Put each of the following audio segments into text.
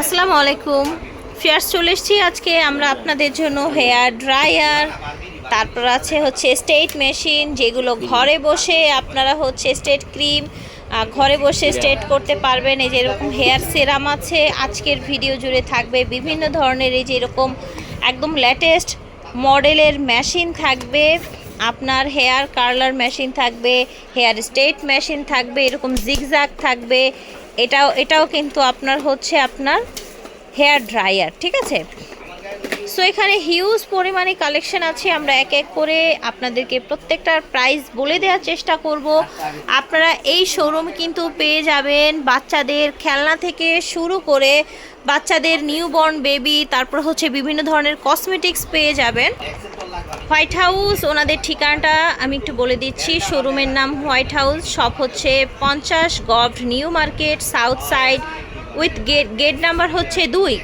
আসসালামু আলাইকুম। ফিয়ার্স চলে এসেছি। আজকে আমরা আপনাদের জন্য হেয়ার ড্রায়ার। তারপর আছে হচ্ছে স্টেট মেশিন, যেগুলো ঘরে বসে আপনারা হচ্ছে স্টেট ক্রিম ঘরে বসে স্টেট করতে পারবেন। এই যে এরকম হেয়ার সেরাম আছে। আজকের ভিডিও জুড়ে থাকবে বিভিন্ন ধরনের এই যে এরকম একদম লেটেস্ট মডেলের মেশিন থাকবে। আপনার হেয়ার কার্লার মেশিন থাকবে, হেয়ার স্টেট মেশিন থাকবে, এরকম জিগজ্যাগ থাকবে। এটাও এটাও কিন্তু আপনার হচ্ছে আপনার হেয়ার ড্রায়ার ঠিক আছে? সো এখানে হিউজ পরিমাণে কালেকশন আছে। আমরা এক এক করে আপনাদেরকে প্রত্যেকটার প্রাইস বলে দেওয়ার চেষ্টা করব। আপনারা এই শোরুম কিন্তু পেয়ে যাবেন বাচ্চাদের খেলনা থেকে শুরু করে বাচ্চাদের নিউবর্ন বেবি তারপর হচ্ছে বিভিন্ন ধরনের কসমেটিক্স পেয়ে যাবেন। হোয়াইট হাউস ওনাদের ঠিকানাটা আমি একটু বলে দিচ্ছি। শোরুমের নাম হোয়াইট হাউস শপ হচ্ছে পঞ্চাশ গভড New Market south side with gate gate number হচ্ছে দুই।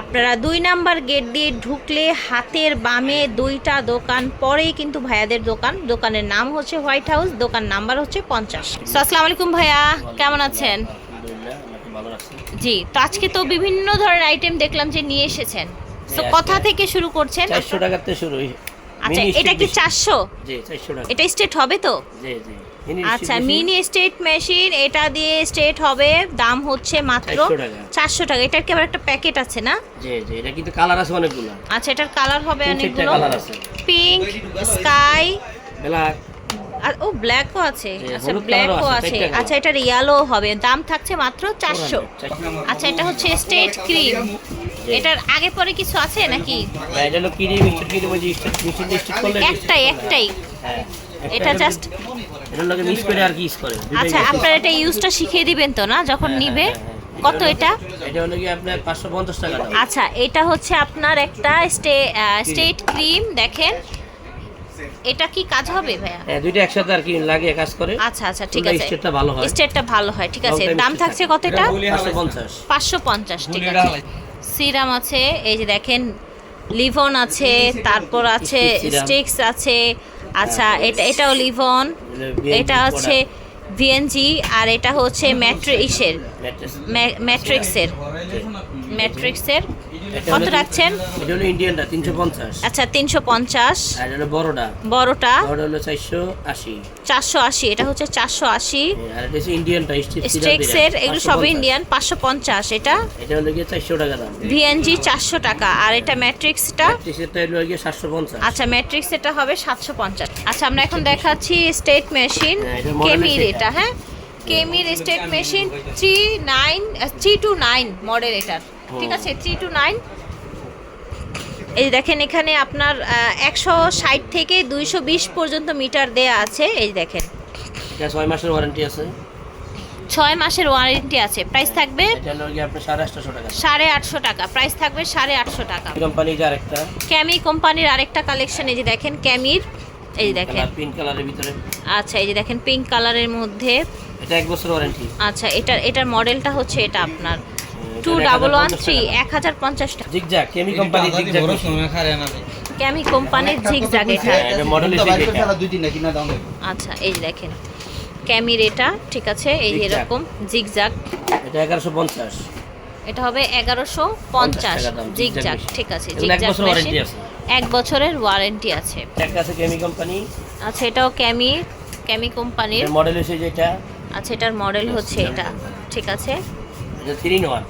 আপনারা দুই নাম্বার গেট দিয়ে ঢুকলে হাতের বামে দুইটা দোকান পরেই কিন্তু ভাইয়াদের দোকান। দোকানের নাম হচ্ছে হোয়াইট হাউস দোকান নাম্বার হচ্ছে পঞ্চাশ। সো আসসালামু আলাইকুম ভাইয়া কেমন আছেন? জি তো আজকে তো বিভিন্ন ধরনের আইটেম দেখলাম যে নিয়ে এসেছেন। তো হ্যাঁ, কথা থেকে শুরু করছেন? টাকাতে শুরু আচ্ছা এটা কি। চারশো? জি চারশো টাকা। এটা স্টেট হবে তো? জি জি। আচ্ছা মিনি স্টেট মেশিন এটা দিয়ে স্টেট হবে দাম হচ্ছে মাত্র 400 টাকা। চারশো টাকা। এটার কি আবার একটা প্যাকেট আছে না? জি জি এটা কিন্তু কালার আছে অনেকগুলো। আচ্ছা এটার কালার হবে অনেকগুলো। পিঙ্ক স্কাই ব্ল্যাক আর ও ব্ল্যাকও আছে। আচ্ছা ব্ল্যাকও আছে। আচ্ছা এটার ইয়েলো হবে। দাম থাকছে মাত্র চারশো। আচ্ছা এটা হচ্ছে স্টেট ক্রিম এটার আগে পরে কিছু আছে নাকি? এটা হলো কিরি মিক্সড কিরি ওই যে মিক্সড স্টিক করলে একটাই একটাই। হ্যাঁ। এটা জাস্ট এটা লোকে মিক্স করে আর কি ইউজ করে? আচ্ছা আপনার এটা ইউজটা শিখিয়ে দিবেন তো না যখন হ্যাঁ, নিবে? হ্যাঁ, হ্যাঁ। কত এটা? এটা হলো কি আপনার পাঁচশো পঞ্চাশ টাকা আচ্ছা এটা হচ্ছে আপনার একটা স্টে স্টেট ক্রিম। দেখেন। এটা কি কাজ হবে ভাইয়া? হ্যাঁ দুইটা একসাথে আর কি লাগিয়ে কাজ করে। আচ্ছা আচ্ছা ঠিক আছে। স্টেটটা ভালো হয়। স্টেটটা ভালো হয় ঠিক আছে। দাম থাকছে থাকে। কত এটা? পাঁচশো পঞ্চাশ। পাঁচশো পঞ্চাশ ঠিক আছে। সিরাম আছে এই যে দেখেন লিভন আছে তারপর আছে স্টিক্স আছে আচ্ছা এটা এটাও লিভন। এটা হচ্ছে ভিএনজি আর এটা হচ্ছে ম্যাট্রিক্সের। ম্যাট্রিক্সের। ম্যাট্রিক্সের। কত রাখছেন? এটা হলো ইন্ডিয়ানটা তিনশো পঞ্চাশ। আচ্ছা তিনশো পঞ্চাশ। আর এটা বড়টা। বড়টা? বড় হলো চারশো আশি। চারশো আশি এটা হচ্ছে চারশো আশি। আর এটা হচ্ছে ইন্ডিয়ানটা স্টেক্সের এগুলো সবই ইন্ডিয়ান পাঁচশো পঞ্চাশ এটা? এটা হলো গিয়ে চারশো টাকা দাম। ভিএনজি চারশো টাকা আর এটা ম্যাট্রিক্সটা? টিশার্টটা হলো গিয়ে সাতশো পঞ্চাশ। আচ্ছা ম্যাট্রিক্স এটা হবে সাতশো পঞ্চাশ। আচ্ছা আমরা এখন দেখাচ্ছি স্টেট মেশিন হ্যাঁ, এটা model কেমির এটা হ্যাঁ? কেমির state machine three nine three two nine model এটার। ঠিক আছে থ্রি টু নাইন এই দেখেন এখানে আপনার একশো ষাট থেকে দুইশো বিশ পর্যন্ত মিটার দেয়া আছে এই দেখেন। এটা ছয় মাসের ওয়ারেন্টি আছে। ছয় মাসের ওয়ারেন্টি আছে। প্রাইস থাকবে এটা সাড়ে আটশো টাকা। প্রাইস থাকবে সাড়ে আটশো টাকা। কোম্পানি যে আরেকটা। ক্যামি কোম্পানির আরেকটা কালেকশন এই যে দেখেন ক্যামির এই যে দেখেন। পিঙ্ক কালারের ভিতরে। আচ্ছা এই যে দেখেন পিঙ্ক কালারের মধ্যে। এটা এক বছর ওয়ারেন্টি আচ্ছা এটার এটার মডেলটা হচ্ছে এটা আপনার। টু ডাবল ওয়ান থ্রি এক হাজার পঞ্চাশ টাকা। জিগজ্যাগ কেমি কোম্পানি জিগজ্যাগ। ক্যামি কোম্পানির ঝিকঝাক এটা। এটা মডেল আচ্ছা এই দেখেন। ক্যামির এটা ঠিক আছে এই এরকম জিগজাগ এটা এগারোশো পঞ্চাশ। এটা হবে এগারোশো পঞ্চাশ জিগজাগ ঠিক আছে জিগজাগ বছর এক বছরের ওয়ারেন্টি আছে। একটা আছে কেমি কোম্পানি আচ্ছা এটাও ক্যামি ক্যামি কোম্পানির মডেল হচ্ছে যেটা আচ্ছা এটার মডেল হচ্ছে এটা ঠিক আছে। এটা থ্রি ইন ওয়ান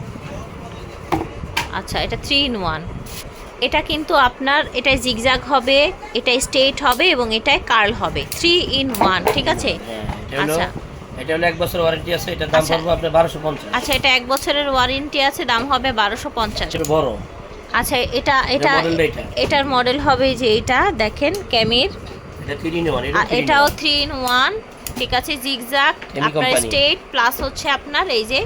আচ্ছা এটা থ্রি ইন ওয়ান এটা কিন্তু আপনার এটাই জিগজাগ হবে এটাই স্ট্রেট হবে এবং এটাই কার্ল হবে। থ্রি ইন ওয়ান ঠিক আছে? হ্যাঁ এটা হলো আচ্ছা। এটা হলো এক বছর ওয়ারেন্টি আছে এটার দাম আচ্ছা। পড়বে আপনার বারোশো পঞ্চাশ। আচ্ছা এটা এক বছরের ওয়ারেন্টি আছে দাম হবে বারোশো পঞ্চাশ। বড়। আচ্ছা এটা এটা এটার মডেল হবে যে এটা দেখেন ক্যামির। এটা এটাও থ্রি ইন ওয়ান ঠিক আছে Chemi আপনার স্টেট প্লাস হচ্ছে আপনার এই যে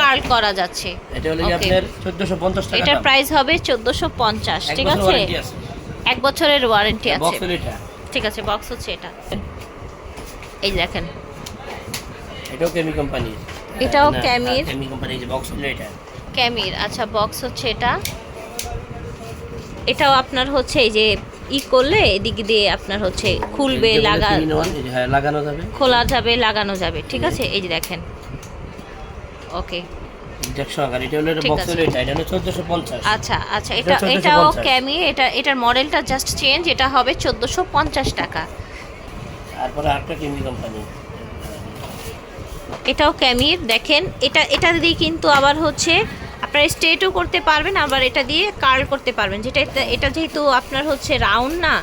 কার্ল করা যাচ্ছে। এটা হলো আপনার চোদ্দোশো পঞ্চাশ টাকা এটার প্রাইস হবে চোদ্দোশো পঞ্চাশ এক ঠিক আছে? এক বছরের ওয়ারেন্টি আছে। বক্সের এটা। ঠিক আছে বক্স হচ্ছে এটা। এই দেখেন। এটাও কেমি কোম্পানি এটাও Cammy-র। কেমি কোম্পানি যে বক্স হলো এটা। ক্যামির আচ্ছা বক্স হচ্ছে এটা। এটাও আপনার হচ্ছে এই যে ই করলে এদিক দিয়ে আপনার হচ্ছে খুলবে লাগা হ্যাঁ লাগানো যাবে। খোলা যাবে লাগানো যাবে ঠিক আছে? এই যে দেখেন। ওকে। আচ্ছা আচ্ছা এটা এটা 1450 এটাও ক্যামি এটা এটার মডেলটা জাস্ট চেঞ্জ এটা হবে চোদ্দোশো পঞ্চাশ টাকা। তারপরে আরেকটা কেমি কোম্পানি এটাও ক্যামির দেখেন এটা এটা দিয়ে কিন্তু আবার হচ্ছে আপনারা স্ট্রেটও করতে পারবেন আবার এটা দিয়ে কার্ল করতে পারবেন। যেটা এটা- যেহেতু আপনার হচ্ছে রাউন্ড না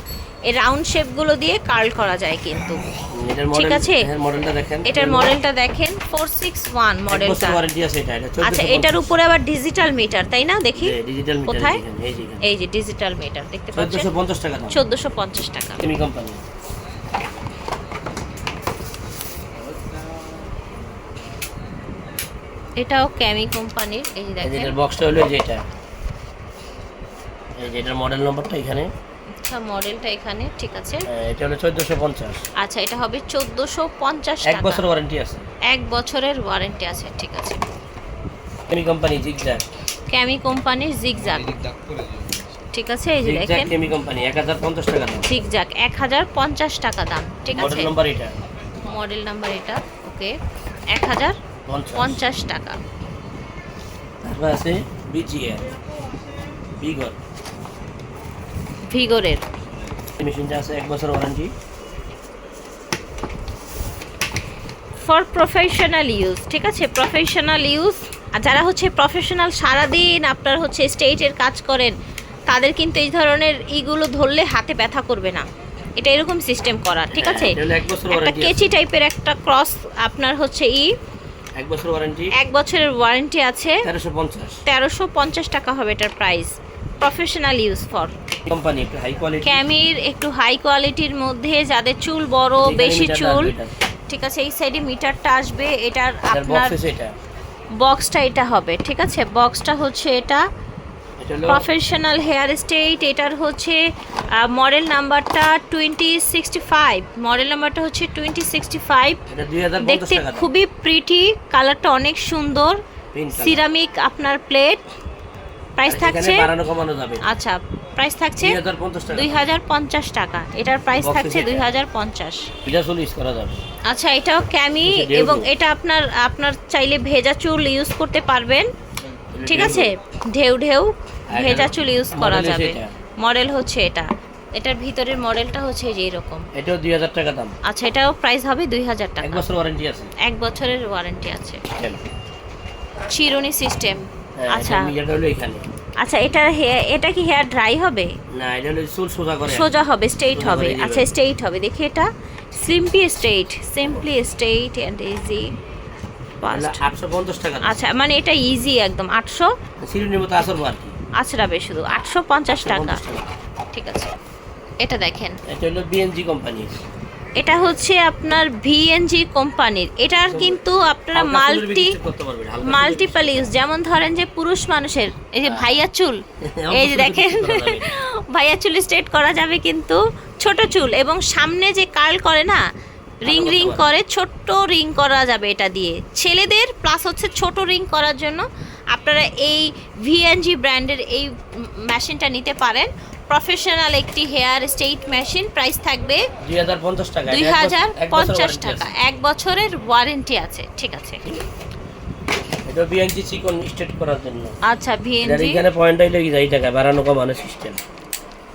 এই রাউন্ড শেপগুলো দিয়ে কার্ল করা যায় কিন্তু। ঠিক আছে। এর মডেলটা দেখেন। এটার মডেলটা দেখেন ফোর সিক্স ওয়ান মডেলটা আচ্ছা এটার উপরে আবার ডিজিটাল মিটার তাই না? দেখি। কোথায়? এই যে এখানে। এই যে ডিজিটাল মিটার দেখতে পাচ্ছেন? চোদ্দোশো পঞ্চাশ টাকা এটাও ক্যামি কোম্পানির এই যে দেখেন। এটার বক্সটা হলো এই যে এটা। এই যে এটার মডেল নম্বরটা এখানে। আচ্ছা মডেলটা এখানে ঠিক আছে। এটা হলো চোদ্দোশো পঞ্চাশ। আচ্ছা এটা হবে চোদ্দোশো পঞ্চাশ এক টাকা। বছর ওয়ারেন্টি আছে। এক বছরের ওয়ারেন্টি আছে ঠিক আছে। কেমি কোম্পানি জিগজ্যাগ। ক্যামি কোম্পানির জিগজাগ ঠিক আছে এই যে জিগজ্যাগ দেখেন। কেমি কোম্পানি এক হাজার পঞ্চাশ টাকা দাম। হাজার পঞ্চাশ টাকা দাম ঠিক আছে। মডেল নম্বর এটা। মডেল নাম্বার এটা ওকে এক হাজার পঞ্চাশ। টাকা। তারপর আছে বিজিআর বিগর ভিগোরের। মেশিনটা আছে এক বছর ওয়ারেন্টি ফর প্রফেশনাল ইউজ ঠিক আছে? প্রফেশনাল ইউজ আর যারা হচ্ছে প্রফেশনাল সারাদিন আপনার হচ্ছে স্টেজের কাজ করেন তাদের কিন্তু এই ধরনের ইগুলো ধরলে হাতে ব্যথা করবে না। এটা এরকম সিস্টেম করা ঠিক আছে? এক বছর একটা কেচি টাইপের একটা ক্রস আপনার হচ্ছে ই এক বছর ওয়ারেন্টি এক বছরের ওয়ারেন্টি আছে। তেরোশো পঞ্চাশ। তেরোশো পঞ্চাশ টাকা হবে এটার price professional use for company একটু হাই কোয়ালিটি ক্যামির একটু হাই কোয়ালিটির মধ্যে যাদের চুল বড় বেশি চুল ঠিক আছে এই সাইডে মিটারটা আসবে এটার আপনার বক্সটা এটা। হবে ঠিক আছে? বক্সটা হচ্ছে এটা। প্রফেশনাল হেয়ার স্টেট এটার হচ্ছে মডেল নাম্বারটা টোয়েন্টি সিক্সটি ফাইভ মডেল নাম্বারটা হচ্ছে টোয়েন্টি সিক্সটি ফাইভ দেখতে খুবই প্রিটি কালারটা অনেক সুন্দর। সিরামিক আপনার প্লেট প্রাইস থাকছে আচ্ছা প্রাইস থাকছে দুই হাজার পঞ্চাশ টাকা। এটার প্রাইস থাকছে দুই হাজার পঞ্চাশ। আচ্ছা এটাও ক্যামি এবং এটা আপনার আপনার চাইলে ভেজা চুল ইউজ করতে পারবেন। ঠিক আছে? ঢেউ ঢেউ। ভেজা চুল ইউজ করা যাবে। মডেল হচ্ছে এটা। এটার ভিতরের মডেলটা হচ্ছে এই যে এরকম। এটাও দুই হাজার টাকা দাম। আচ্ছা এটাও প্রাইস হবে দুই হাজার এক টাকা বছর ওয়ারেন্টি আছে। এক বছরের ওয়ারেন্টি আছে? চিরুনি সিস্টেম হ্যাঁ, আচ্ছা। এটা এটা হলো এখানে। আচ্ছা হেয়ার এটা কি হেয়ার ড্রাই হবে? না এটা হলো চুল সোজা করে। সোজা হবে স্ট্রেইট হবে। আচ্ছা স্ট্রেইট হবে। দেখি এটা। Simply straight simply straight and easy টাকা। আচ্ছা মানে এটা ইজি একদম। আটশো সিরুনির মতো আসর আর কি আছড়াবে শুধু আটশো পঞ্চাশ টাকা। ঠিক আছে। এটা দেখেন। এটা হলো বিএনজি কোম্পানি এটা হচ্ছে আপনার ভিএনজি কোম্পানির। এটার কিন্তু আপনারা মাল্টি মাল্টিপল ইউজ যেমন ধরেন যে পুরুষ মানুষের এই যে হ্যাঁ। ভাইয়া চুল এই যে দেখেন ভাইয়া চুল স্ট্রেট করা যাবে কিন্তু ছোট চুল এবং সামনে যে কার্ল করে না রিং রিং করে ছোট্ট রিং করা যাবে এটা দিয়ে। ছেলেদের প্লাস হচ্ছে ছোট রিং করার জন্য আপনারা এই ভিএনজি ব্র্যান্ডের এই মেশিনটা নিতে পারেন। প্রফেশনাল একটি হেয়ার স্টেট মেশিন প্রাইস থাকবে দুই হাজার পঞ্চাশ টাকা দুই এক হাজার পঞ্চাশ টাকা এক বছরের ওয়ারেন্টি আছে ঠিক আছে। এটা চিকন করার জন্য। আচ্ছা ভিএনজি এখানে পয়েন্টটাই লেগে যায় এই টাকা? বাড়ানো কমানো সিস্টেম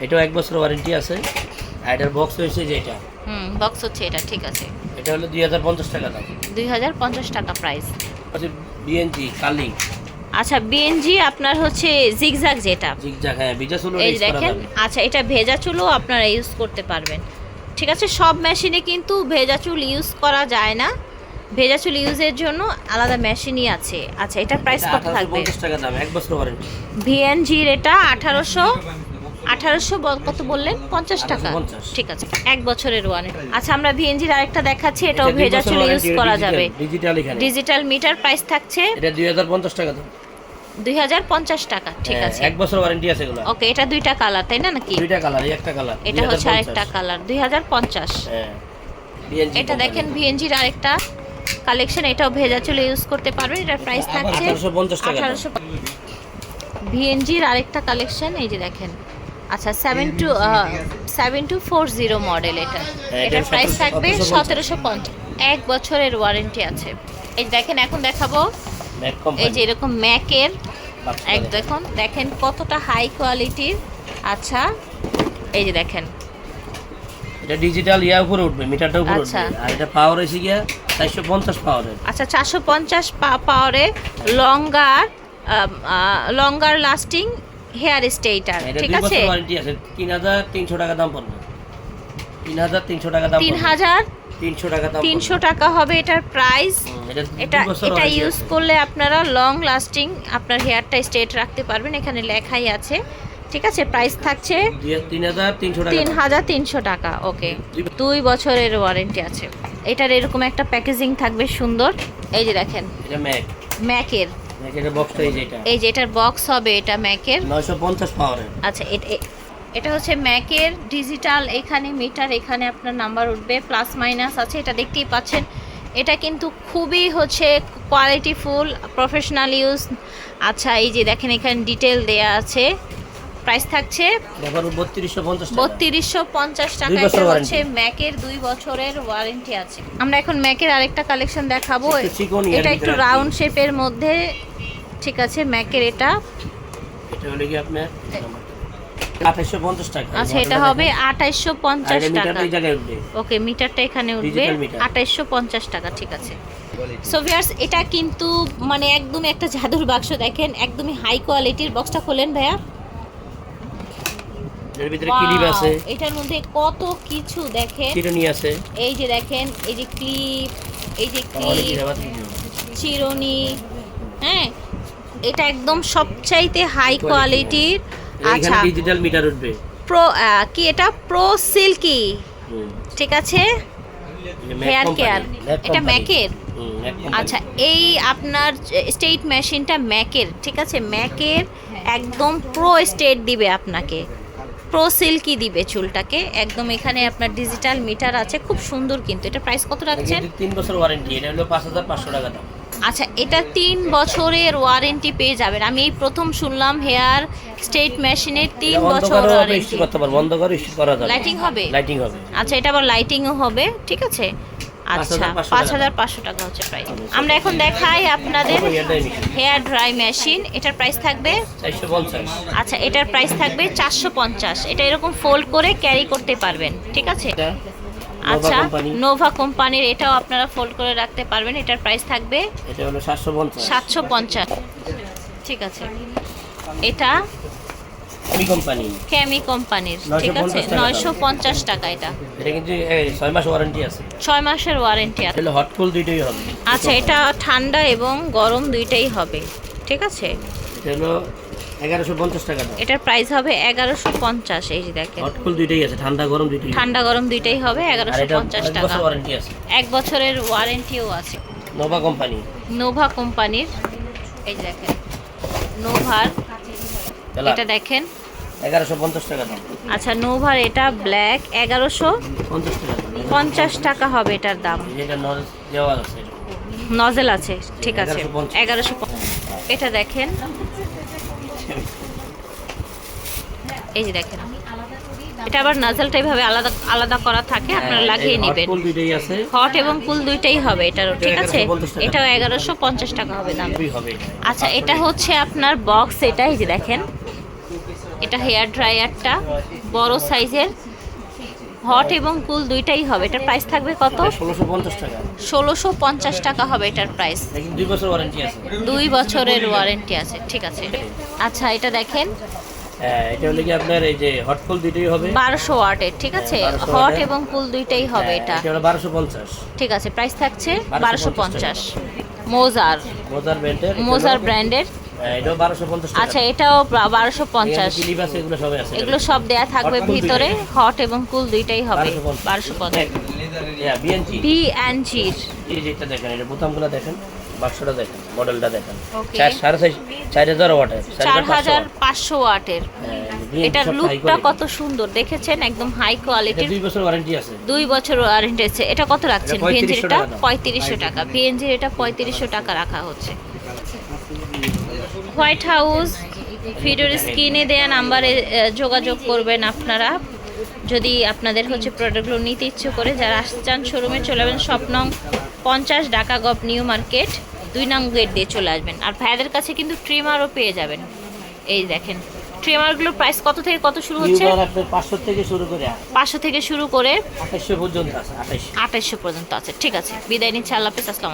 এটাও এক বছর ওয়ারেন্টি আছে। আর এটার বক্স হয়েছে যে এটা। হুম বক্স হচ্ছে এটা ঠিক আছে। এটা হলো দুই হাজার পঞ্চাশ টাকা দাম। দুই হাজার পঞ্চাশ টাকা প্রাইস আছে বিএনজি কালিং। আচ্ছা বিএনজি আপনার হচ্ছে জিগজাগ যেটা। জিগজাগ হ্যাঁ ভেজা চুলো এই দেখেন আচ্ছা এটা ভেজা চুলো আপনারা ইউজ করতে পারবেন। ঠিক আছে সব মেশিনে কিন্তু ভেজা চুল ইউজ করা যায় না। ভেজা চুল ইউজের জন্য আলাদা মেশিনই আছে। আচ্ছা এটার প্রাইস কত কত 1850 থাকবে টাকা দাম এক বছর ওয়ারেন্টি ভিএনজির এটা আঠারোশো আঠারোশো কত বললেন? পঞ্চাশ টাকা। ঠিক আছে এক বছরের ওয়ারেন্টি আচ্ছা আমরা ভিএনজির আরেকটা দেখাচ্ছি এটাও ভেজা চুল ইউজ করা যাবে। ডিজিটাল মিটার প্রাইস থাকছে এটা দুই হাজার পঞ্চাশ টাকা দুই হাজার পঞ্চাশ টাকা ঠিক হ্যাঁ, আছে। এক বছর ওয়ারেন্টি আছে এগুলো ওকে এটা দুইটা কালার তাই না নাকি? দুইটা কালার একটা কালার এটা হচ্ছে আরেকটা কালার দুই হাজার পঞ্চাশ। হ্যাঁ এটা। দেখেন ভিএনজির আরেকটা কালেকশন এটাও ভেজা চুলে ইউজ করতে পারবেন এটার প্রাইস থাকছে 1850 টাকা দাম। আঠারোশো ভিএনজির আরেকটা কালেকশন এই যে দেখেন আচ্ছা seven two seven two four zero model এটা। এটার এটা প্রাইস থাকবে সতেরোশো পঞ্চাশ। এক বছরের ওয়ারেন্টি আছে। এই দেখেন এখন দেখাবো। এই যে এরকম ম্যাকের এক দেখুন দেখেন কতটা হাই কোয়ালিটির আচ্ছা এই যে দেখেন। এটা ডিজিটাল ইয়া উপরে উঠবে মিটারটা উপরে আচ্ছা। উঠবে। আর এটা পাওয়ার এসে গিয়া চারশো পঞ্চাশ পাওয়ারের আচ্ছা চারশো পঞ্চাশ পাওয়ারে longer longer lasting hair straighter ঠিক আছে? ওয়ারেন্টি আছে তিন হাজার তিনশো টাকা দাম পড়বে। তিন হাজার তিনশো টাকা দাম তিন পড়বে। হাজার তিনশো টাকা দাম তিনশো টাকা হবে এটার প্রাইস এটা এটা ইউজ করলে আপনারা লং লাস্টিং আপনার হেয়ারটা স্ট্রেট রাখতে পারবেন। এখানে লেখাই আছে। ঠিক আছে? প্রাইস থাকছে তিন হাজার তিনশো টাকা ওকে দুই বছরের ওয়ারেন্টি আছে। এটার এরকম একটা প্যাকেজিং থাকবে সুন্দর। এই যে দেখেন। এটা ম্যাক। ম্যাকের। এই যে এটা এটার বক্স হবে এটা ম্যাকের নয়শো পঞ্চাশ পাওয়ারের আচ্ছা এটা হচ্ছে ম্যাকের ডিজিটাল এখানে মিটার এখানে আপনার নাম্বার উঠবে প্লাস মাইনাস আছে এটা দেখতেই পাচ্ছেন। এটা কিন্তু খুবই হচ্ছে কোয়ালিটিফুল প্রফেশনাল ইউজ আচ্ছা এই যে দেখেন এখানে ডিটেল দেয়া আছে। প্রাইস থাকছে বত্রিশশো পঞ্চাশ টাকা। এটা হচ্ছে ম্যাকের দুই বছরের ওয়ারেন্টি আছে। আমরা এখন ম্যাকের আরেকটা কালেকশন দেখাবো। এটা একটু রাউন্ড শেপের মধ্যে ঠিক আছে ম্যাকের এটা। এটা হলে কি আপনার পঞ্চাশ টাকা। আচ্ছা এটা হবে পঞ্চাশ টাকা। উঠবে। ওকে মিটারটা এখানে উঠবে। পঞ্চাশ টাকা ঠিক আছে। সো ভিউয়ার্স এটা কিন্তু মানে একটা জাদুর বাক্স দেখেন একদমই হাই কোয়ালিটির বক্সটা খোলেন ভাইয়া। এটার মধ্যে কত কিছু দেখেন। আছে। এই যে দেখেন এই যে ক্লিপ এই যে ক্লিপ চিরুনি হ্যাঁ? এটা একদম সবচাইতে হাই কোয়ালিটির আচ্ছা। ডিজিটাল মিটার উঠবে। প্রো কি এটা? প্রো সিল্কি ঠিক আছে? হেয়ার কেয়ার এটা ম্যাকের। আচ্ছা এই আপনার স্টেট মেশিনটা ম্যাকের ঠিক আছে? ম্যাকের একদম প্রো স্টেট দিবে আপনাকে। প্রো সিল্কি দিবে চুলটাকে। একদম এখানে আপনার ডিজিটাল মিটার আছে। খুব সুন্দর কিন্তু। এটা প্রাইস কত রাখছেন? তিন বছর ওয়ারেন্টি এটা হলো পাঁচ হাজার পাঁচশো টাকা দাম। আচ্ছা এটা তিন বছরের ওয়ারেন্টি পেয়ে যাবেন। আমি এই প্রথম শুনলাম হেয়ার স্টেট মেশিনের তিন বছর ওয়ারেন্টি করতে পারব অন্ধকার ইস্যু করা যাবে। লাইটিং হবে? লাইটিং হবে। আচ্ছা এটা আবার লাইটিংও হবে ঠিক আছে? আচ্ছা পাঁচ হাজার পাঁচশো টাকা। হচ্ছে প্রাইস আমরা এখন দেখাই আপনাদের হেয়ার ড্রাই মেশিন এটার প্রাইস থাকবে? আচ্ছা এটার প্রাইস থাকবে চারশো পঞ্চাশ। এটা এরকম ফোল্ড করে ক্যারি করতে পারবেন ঠিক আছে? আচ্ছা নোভা কোম্পানির এটাও আপনারা ফোল্ড করে রাখতে পারবেন এটার প্রাইস থাকবে এটা হলো সাতশো পঞ্চাশ। সাতশো পঞ্চাশ। ঠিক আছে। এটা আমি কোম্পানি ক্যামি কোম্পানির ঠিক আছে? টাকা। দাম। নয়শো পঞ্চাশ টাকা এটা। এটা কিন্তু এই, ছয় মাস ওয়ারেন্টি আছে। ছয় মাসের ওয়ারেন্টি আছে। তাহলে হট কুল দুইটাই হবে। আচ্ছা এটা ঠান্ডা এবং গরম দুইটাই হবে। ঠিক আছে? এটা হলো এগারোশো পঞ্চাশ টাকা দাম। এটার প্রাইস হবে এগারোশো পঞ্চাশ এই যে দেখেন। হট কুল দুইটাই আছে ঠান্ডা গরম দুইটাই। ঠান্ডা গরম দুইটাই হবে আর এগারোশো এটা পঞ্চাশ এক টাকা। বছর ওয়ারেন্টি আছে। এক বছরের ওয়ারেন্টিও আছে। নোভা কোম্পানি নোভা কোম্পানির এই যে দেখেন। নোভার এটা দেখেন। এগারোশো পঞ্চাশ টাকা দাম। আচ্ছা নোভার এটা ব্ল্যাক এগারোশো পঞ্চাশ টাকা হবে এটার দাম। নলেজ দেওয়া আছে। নজেল আছে ঠিক আছে। 1150 এগারোশো এটা দেখেন। এই যে দেখেন। এটা আবার নাজেলটা এইভাবে আলাদা আলাদা করা থাকে আপনারা লাগিয়ে নেবেন। কুল দুইটাই আছে। হট এবং কুল দুইটাই হবে এটারও ঠিক আছে? 1150 এটাও এগারোশো পঞ্চাশ টাকা হবে দাম। আচ্ছা এটা হচ্ছে আপনার বক্স এটা এই যে দেখেন। এটা হেয়ার ড্রায়ারটা বড় সাইজের। হট এবং কুল দুইটাই হবে। এটার প্রাইস থাকবে কত? ষোলোশো পঞ্চাশ টাকা। হবে এটার প্রাইস দুই বছরের ওয়ারেন্টি আছে ঠিক আছে। আচ্ছা এটা দেখেন। হ্যাঁ এটা হলো কি আপনার এই যে হট দুইটাই হবে? বারোশো ওয়াটের ঠিক আছে? হ্যাঁ, 1200 হট এবং কুল দুইটাই হবে হ্যাঁ, এটা। এটা হলো বারোশো পঞ্চাশ। ঠিক আছে প্রাইস থাকছে বারোশো 1250 পঞ্চাশ। মোজার মোজার ব্র্যান্ডের মোজার ব্র্যান্ডের আচ্ছা এটাও বারোশো পঞ্চাশ। এগুলো আছে। এগুলো সব দেয়া থাকবে ভিতরে হট এবং কুল দুইটাই হবে। বারোশো পঞ্চাশ। বিএনজি পি অ্যান্ড জির দেখেন এটা বোতামগুলো দেখেন। বাক্সটা দেখেন মডেলটা দেখেন। চার সাড়ে চার চার হাজার ওয়াটের চার হাজার পাঁচশো ওয়াটের হ্যাঁ, এটার লুকটা কত সুন্দর দেখেছেন? একদম হাই কোয়ালিটির দুই বছর ওয়ারেন্টি আছে। দুই বছর ওয়ারেন্টি আছে। এটা কত রাখছেন? এটা 3500 ভিএনজির এটা? পঁয়ত্রিশশো টাকা। ভিএনজির এটা পঁয়ত্রিশশো টাকা রাখা হচ্ছে। হোয়াইট হাউস ভিডিওর স্ক্রিনে দেওয়া নাম্বারে যোগাযোগ করবেন আপনারা। যদি আপনাদের হচ্ছে প্রোডাক্টগুলো নিতে ইচ্ছে করে যারা আসতে চান শোরুমে চলে যাবেন স্বপ্নং পঞ্চাশ ঢাকা গভ নিউ মার্কেট। দুই নং গ্রেড দিয়ে চলে আসবেন। আর ভাইয়াদের কাছে কিন্তু ট্রিমারও পেয়ে যাবেন। এই দেখেন ট্রিমারগুলোর প্রাইস কত থেকে কত শুরু হচ্ছে? পাঁচশো থেকে শুরু করে পাঁচশো থেকে শুরু করে আঠাশশো পর্যন্ত আছে আঠাশশো। আঠাশশো পর্যন্ত আছে। ঠিক আছে বিদায় নিচ্ছে আল্লাহ হাফিজ আসসালাম